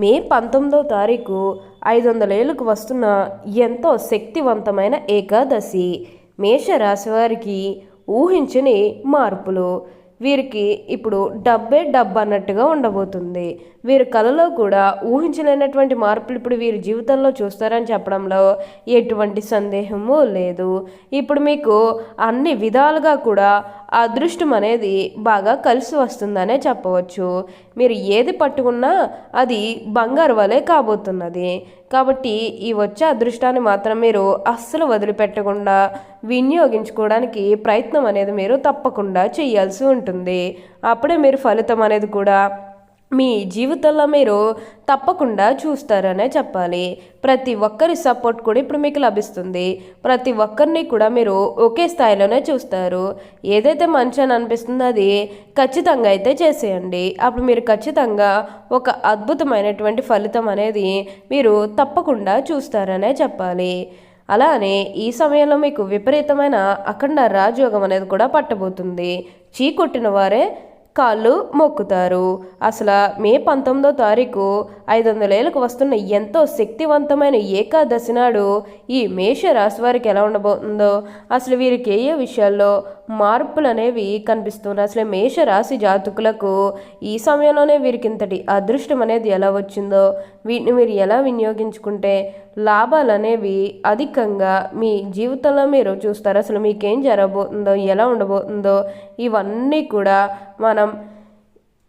మే పంతొమ్మిదవ తారీఖు ఐదు వందల ఏళ్ళకు వస్తున్న ఎంతో శక్తివంతమైన ఏకాదశి. మేషరాశివారికి ఊహించని మార్పులు. వీరికి ఇప్పుడు డబ్బే డబ్బు అన్నట్టుగా ఉండబోతుంది. వీరి కళలో కూడా ఊహించలేనటువంటి మార్పులు ఇప్పుడు వీరి జీవితంలో చూస్తారని చెప్పడంలో ఎటువంటి సందేహము లేదు. ఇప్పుడు మీకు అన్ని విధాలుగా కూడా అదృష్టం అనేది బాగా కలిసి వస్తుందనే చెప్పవచ్చు. మీరు ఏది పట్టుకున్నా అది బంగారు వలె కాబోతున్నది. కాబట్టి ఈ వచ్చే అదృష్టాన్ని మాత్రం మీరు అస్సలు వదిలిపెట్టకుండా వినియోగించుకోవడానికి ప్రయత్నం అనేది మీరు తప్పకుండా చేయాల్సి ఉంటుంది. అప్పుడే మీరు ఫలితం అనేది కూడా మీ జీవితంలో మీరు తప్పకుండా చూస్తారనే చెప్పాలి. ప్రతి ఒక్కరి సపోర్ట్ కూడా ఇప్పుడు మీకు లభిస్తుంది. ప్రతి ఒక్కరిని కూడా మీరు ఒకే స్థాయిలోనే చూస్తారు. ఏదైతే మంచి అని అనిపిస్తుందో అది ఖచ్చితంగా అయితే చేసేయండి. అప్పుడు మీరు ఖచ్చితంగా ఒక అద్భుతమైనటువంటి ఫలితం అనేది మీరు తప్పకుండా చూస్తారనే చెప్పాలి. అలానే ఈ సమయంలో మీకు విపరీతమైన అఖండ రాజయోగం అనేది కూడా పట్టబోతుంది. చీకొట్టిన వారే కాళ్ళు మొక్కుతారు. అసలు మే పంతొమ్మిదో తారీఖు ఐదు వందలేళ్ళకు వస్తున్న ఎంతో శక్తివంతమైన ఏకాదశి నాడు ఈ మేష రాశి వారికి ఎలా ఉండబోతుందో అసలు వీరికి ఏ ఏ విషయాల్లో మార్పులు అనేవి కనిపిస్తున్నాయి అసలు మేషరాశి జాతకులకు ఈ సమయంలోనే వీరికి ఇంతటి అదృష్టం అనేది ఎలా వచ్చిందో వీటిని మీరు ఎలా వినియోగించుకుంటే లాభాలు అనేవి అధికంగా మీ జీవితంలో మీరు చూస్తారు. అసలు మీకేం జరగబోతుందో ఎలా ఉండబోతుందో ఇవన్నీ కూడా మనం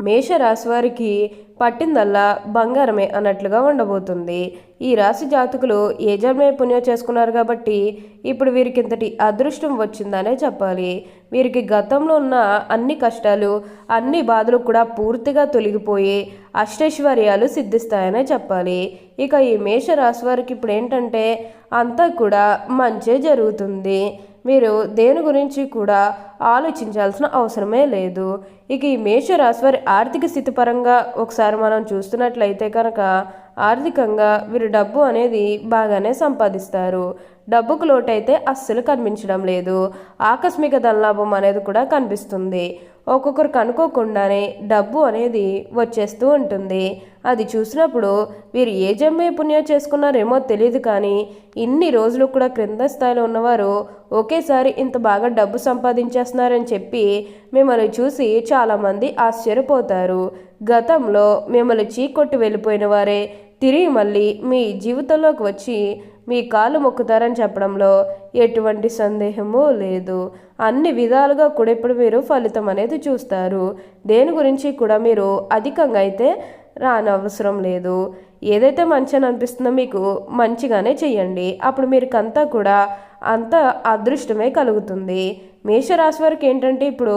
మేషరాశి వారికి పట్టిందల్లా బంగారమే అన్నట్లుగా ఉండబోతుంది. ఈ రాశి జాతకులు ఏ జన్మే పుణ్యం చేసుకున్నారు కాబట్టి ఇప్పుడు వీరికి ఇంతటి అదృష్టం వచ్చిందనే చెప్పాలి. వీరికి గతంలో ఉన్న అన్ని కష్టాలు అన్ని బాధలు కూడా పూర్తిగా తొలగిపోయి అష్టైశ్వర్యాలు సిద్ధిస్తాయనే చెప్పాలి. ఇక ఈ మేష రాశి వారికి ఇప్పుడు ఏంటంటే అంతా కూడా మంచే జరుగుతుంది. మీరు దేని గురించి కూడా ఆలోచించాల్సిన అవసరమే లేదు. ఇక ఈ మేషరాశి వారి ఆర్థిక స్థితి పరంగా ఒకసారి మనం చూస్తున్నట్లయితే కనుక ఆర్థికంగా వీరు డబ్బు అనేది బాగానే సంపాదిస్తారు. డబ్బుకు లోటైతే అస్సలు కనిపించడం లేదు. ఆకస్మిక ధనలాభం అనేది కూడా కనిపిస్తుంది. ఒక్కొక్కరికి అనుకోకుండానే డబ్బు అనేది వచ్చేస్తూ ఉంటుంది. అది చూసినప్పుడు వీరు ఏ జమ్మే పుణ్యం చేసుకున్నారేమో తెలియదు కానీ ఇన్ని రోజులు కూడా క్రింద స్థాయిలో ఉన్నవారు ఒకేసారి ఇంత బాగా డబ్బు సంపాదించేస్తున్నారని చెప్పి మిమ్మల్ని చూసి చాలామంది ఆశ్చర్యపోతారు. గతంలో మిమ్మల్ని చీకొట్టి వెళ్ళిపోయిన వారే తిరిగి మళ్ళీ మీ జీవితంలోకి వచ్చి మీ కాలు మొక్కుతారని చెప్పడంలో ఎటువంటి సందేహము లేదు. అన్ని విధాలుగా కూడా ఇప్పుడు మీరు ఫలితం అనేది చూస్తారు. దేని గురించి కూడా మీరు అధికంగా అయితే రానవసరం లేదు. ఏదైతే మంచి అని అనిపిస్తుందో మీకు మంచిగానే చేయండి అప్పుడు మీరుకంతా కూడా అంత అదృష్టమే కలుగుతుంది. మేషరాశి వారికి ఏంటంటే ఇప్పుడు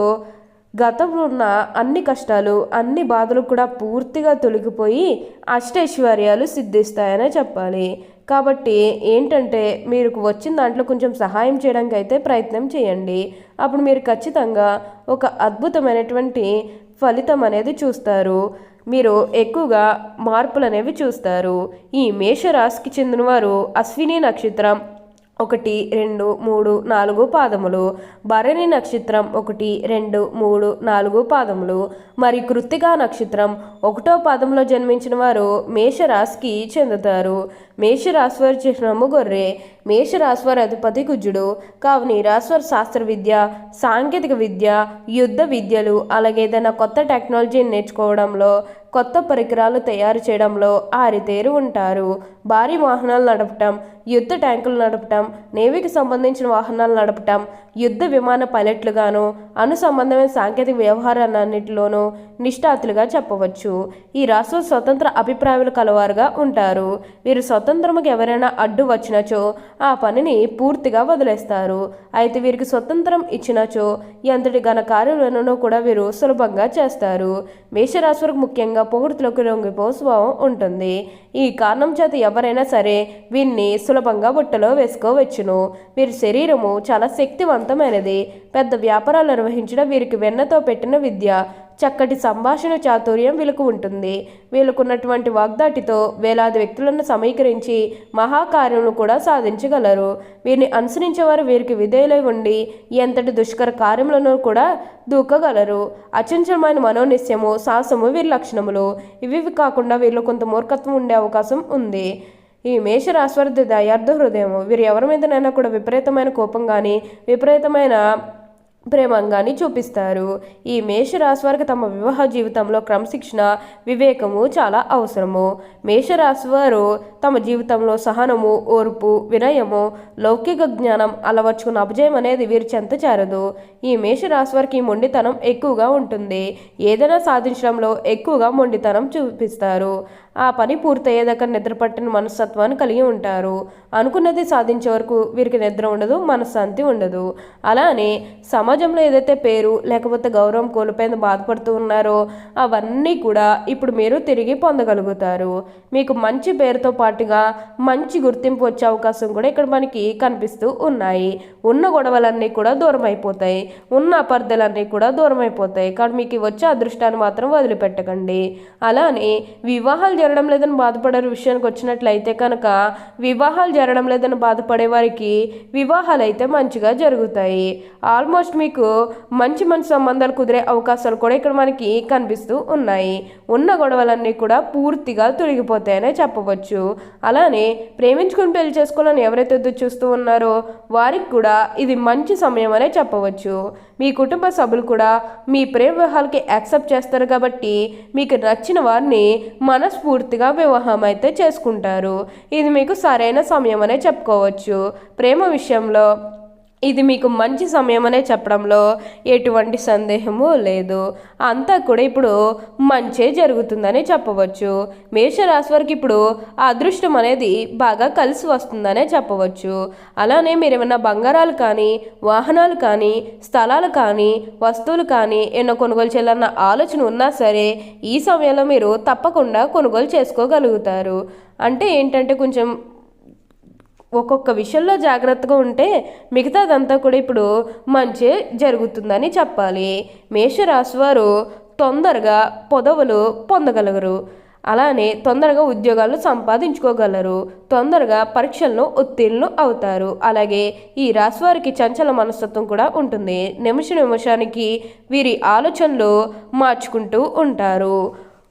గతంలో ఉన్న అన్ని కష్టాలు అన్ని బాధలు కూడా పూర్తిగా తొలగిపోయి అష్టైశ్వర్యాలు సిద్ధిస్తాయనే చెప్పాలి. కాబట్టి ఏంటంటే మీరు వచ్చిన దాంట్లో కొంచెం సహాయం చేయడానికి అయితే ప్రయత్నం చేయండి. అప్పుడు మీరు ఖచ్చితంగా ఒక అద్భుతమైనటువంటి ఫలితం అనేది చూస్తారు. మీరు ఎక్కువగా మార్పులు అనేవి చూస్తారు. ఈ మేషరాశికి చెందినవారు అశ్విని నక్షత్రం ఒకటి రెండు మూడు నాలుగు పాదములు. భరణి నక్షత్రం ఒకటి రెండు మూడు నాలుగు పాదములు. మరి కృత్తికా నక్షత్రం ఒకటో పాదంలో జన్మించిన వారు మేషరాశికి చెందుతారు. మేషరాశి వారి చిహ్నము గొర్రె. మేషరాశి వారి అధిపతి కుజుడు. కావున ఈ రాశి శాస్త్ర విద్య సాంకేతిక విద్య యుద్ధ విద్యలు అలాగే ఏదైనా కొత్త టెక్నాలజీని నేర్చుకోవడంలో కొత్త పరికరాలు తయారు చేయడంలో ఆరితేరు ఉంటారు. భారీ వాహనాలు నడపటం యుద్ధ ట్యాంకులు నడపటం నేవీకి సంబంధించిన వాహనాలు నడపటం యుద్ధ విమాన పైలట్లుగాను అను సంబంధమైన సాంకేతిక వ్యవహారాలన్నింటిలోనూ నిష్ఠాతులుగా చెప్పవచ్చు. ఈ రాష్ట్ర స్వతంత్ర అభిప్రాయాలు కలవారుగా ఉంటారు. వీరు స్వతంత్రముకు ఎవరైనా అడ్డు వచ్చినచో ఆ పనిని పూర్తిగా వదిలేస్తారు. అయితే వీరికి స్వతంత్రం ఇచ్చినచో ఎంతటి ఘన కార్యాలను కూడా వీరు సులభంగా చేస్తారు. మేషరాశి ముఖ్యంగా పొగుడుతులకు లొంగిపో స్వభావం ఉంటుంది. ఈ కారణం చేత ఎవరైనా సరే వీరిని సులభంగా బుట్టలో వేసుకోవచ్చును. వీరి శరీరము చాలా శక్తివంతమైనది. పెద్ద వ్యాపారాలు నిర్వహించడం వీరికి వెన్నతో పెట్టిన విద్య చక్కటి సంభాషణ చాతుర్యం వీళ్ళకు ఉంటుంది. వీళ్ళకున్నటువంటి వాగ్దాటితో వేలాది వ్యక్తులను సమీకరించి మహాకార్యములు కూడా సాధించగలరు. వీరిని అనుసరించేవారు వీరికి విధేయులై ఉండి ఎంతటి దుష్కర కార్యములను కూడా దూకగలరు. అచంచలమైన మనోనిశ్యము సాహసము వీరి లక్షణములు. ఇవి కాకుండా వీరిలో కొంత మూర్ఖత్వం ఉండే అవకాశం ఉంది. ఈ మేషరాశ్వర్థ దయార్థ హృదయము. వీరు ఎవరి మీదనైనా కూడా విపరీతమైన కోపం కానీ విపరీతమైన ప్రేమంగాని చూపిస్తారు. ఈ మేషరాశి వారికి తమ వివాహ జీవితంలో క్రమశిక్షణ వివేకము చాలా అవసరము. మేషరాశి వారు తమ జీవితంలో సహనము ఓర్పు వినయము లౌకిక జ్ఞానం అలవర్చుకున్న అపజయం అనేది వీరు చెంత చేరదు. ఈ మేషరాశి వారికి మొండితనం ఎక్కువగా ఉంటుంది. ఏదైనా సాధించడంలో ఎక్కువగా మొండితనం చూపిస్తారు. ఆ పని పూర్తయ్యేదాకా నిద్రపట్టిన మనస్తత్వాన్ని కలిగి ఉంటారు. అనుకున్నది సాధించే వరకు వీరికి నిద్ర ఉండదు మనశ్శాంతి ఉండదు. అలానే సమాజంలో ఏదైతే పేరు లేకపోతే గౌరవం కోల్పోయింది బాధపడుతూ ఉన్నారో అవన్నీ కూడా ఇప్పుడు మీరు తిరిగి పొందగలుగుతారు. మీకు మంచి పేరుతో పాటుగా మంచి గుర్తింపు వచ్చే అవకాశం కూడా ఇక్కడ మనకి కనిపిస్తూ ఉన్నాయి. ఉన్న గొడవలన్నీ కూడా దూరం అయిపోతాయి. ఉన్న అపార్థాలన్నీ కూడా దూరం అయిపోతాయి. కానీ మీకు వచ్చే అదృష్టాన్ని మాత్రం వదిలిపెట్టకండి. అలానే వివాహాలు జరగడం లేదని బాధపడే విషయానికి వచ్చినట్లయితే కనుక వివాహాలు జరగడం లేదని బాధపడే వారికి వివాహాలు అయితే మంచిగా జరుగుతాయి. ఆల్మోస్ట్ మీ మీకు మంచి మంచి సంబంధాలు కుదిరే అవకాశాలు కూడా ఇక్కడ మనకి కనిపిస్తూ ఉన్నాయి. ఉన్న గొడవలన్నీ కూడా పూర్తిగా తొలగిపోతాయనే చెప్పవచ్చు. అలానే ప్రేమించుకుని పెళ్ళి చేసుకోవాలని ఎవరైతే ఎదురు చూస్తూ ఉన్నారో వారికి కూడా ఇది మంచి సమయం అనే చెప్పవచ్చు. మీ కుటుంబ సభ్యులు కూడా మీ ప్రేమ వివాహాలకి యాక్సెప్ట్ చేస్తారు కాబట్టి మీకు నచ్చిన వారిని మనస్ఫూర్తిగా వివాహం అయితే చేసుకుంటారు. ఇది మీకు సరైన సమయం అనే చెప్పుకోవచ్చు. ప్రేమ విషయంలో ఇది మీకు మంచి సమయం అనే చెప్పడంలో ఎటువంటి సందేహము లేదు. అంతా కూడా ఇప్పుడు మంచే జరుగుతుందని చెప్పవచ్చు. మేషరాశి వారికి ఇప్పుడు అదృష్టం అనేది బాగా కలిసి వస్తుందనే చెప్పవచ్చు. అలానే మీరు ఏమైనా బంగారాలు కానీ వాహనాలు కానీ స్థలాలు కానీ వస్తువులు కానీ ఎన్నో కొనుగోలు చేయాలన్న ఆలోచన ఉన్నా సరే ఈ సమయంలో మీరు తప్పకుండా కొనుగోలు చేసుకోగలుగుతారు. అంటే ఏంటంటే కొంచెం ఒక్కొక్క విషయంలో జాగ్రత్తగా ఉంటే మిగతాదంతా కూడా ఇప్పుడు మంచి జరుగుతుందని చెప్పాలి. మేషరాశివారు తొందరగా పొదవులు పొందగలగరు అలానే తొందరగా ఉద్యోగాలు సంపాదించుకోగలరు. తొందరగా పరీక్షలను ఉత్తీర్ణులు అవుతారు. అలాగే ఈ రాశి వారికి చంచల మనస్తత్వం కూడా ఉంటుంది. నిమిష నిమిషానికి వీరి ఆలోచనలు మార్చుకుంటూ ఉంటారు.